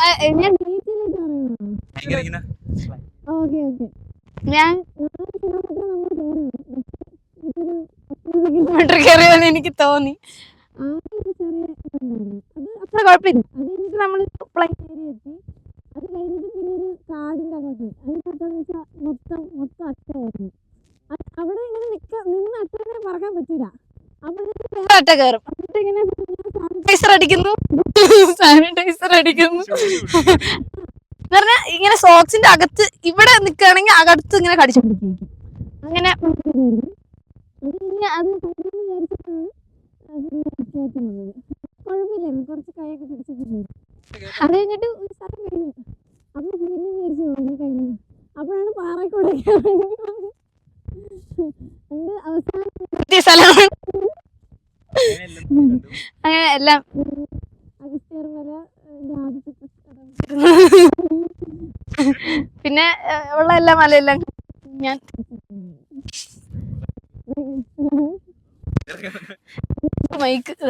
ഞാൻ okay okay. Kilometre കയറിയെന്ന് എനിക്ക് തോന്നി. അത്ര കുഴപ്പമില്ല. അത് നമ്മൾ പ്ലെയിൻ ഏരിയ എത്തി. അത് കഴിഞ്ഞിട്ട് പിന്നെ ഒരു കാടിന്റെ അങ്ങോട്ട് പോയി. അതിനകത്തെന്ന് വെച്ചാൽ മൊത്തം മൊത്തം അട്ടയായിരുന്നു. അത് അവിടെ ഇങ്ങനെ നിക്ക നിന്ന് അട്ടനെ പറക്കാൻ പറ്റില്ല അപ്പോഴത്തേക്ക് അട്ട കയറും. സാനിറ്റൈസർ അടിക്കുന്നു. സാനിറ്റൈസർ അടിക്കുന്നു. എന്ന് പറഞ്ഞാൽ ഇങ്ങനെ സോക്സിന്റെ അകത്ത് ഇവിടെ നിൽക്കുകയാണെങ്കിൽ അകത്ത് ഇങ്ങനെ കടിച്ചോണ്ടിരിക്കും. അങ്ങനെ കുറച്ച് കൈയൊക്കെ പിടിച്ചിട്ടുണ്ട് അത് കഴിഞ്ഞിട്ട് ഒരു സ്ഥലം കഴിഞ്ഞു അപ്പൊ പിന്നെ മേടിച്ചു പോകുന്നു കഴിഞ്ഞു അപ്പോഴാണ് പാറക്കൂടെ അവസാനം അങ്ങനെ എല്ലാം പിന്നെ ഉള്ള എല്ലാ മലയെല്ലാം ഞാൻ മൈക്ക്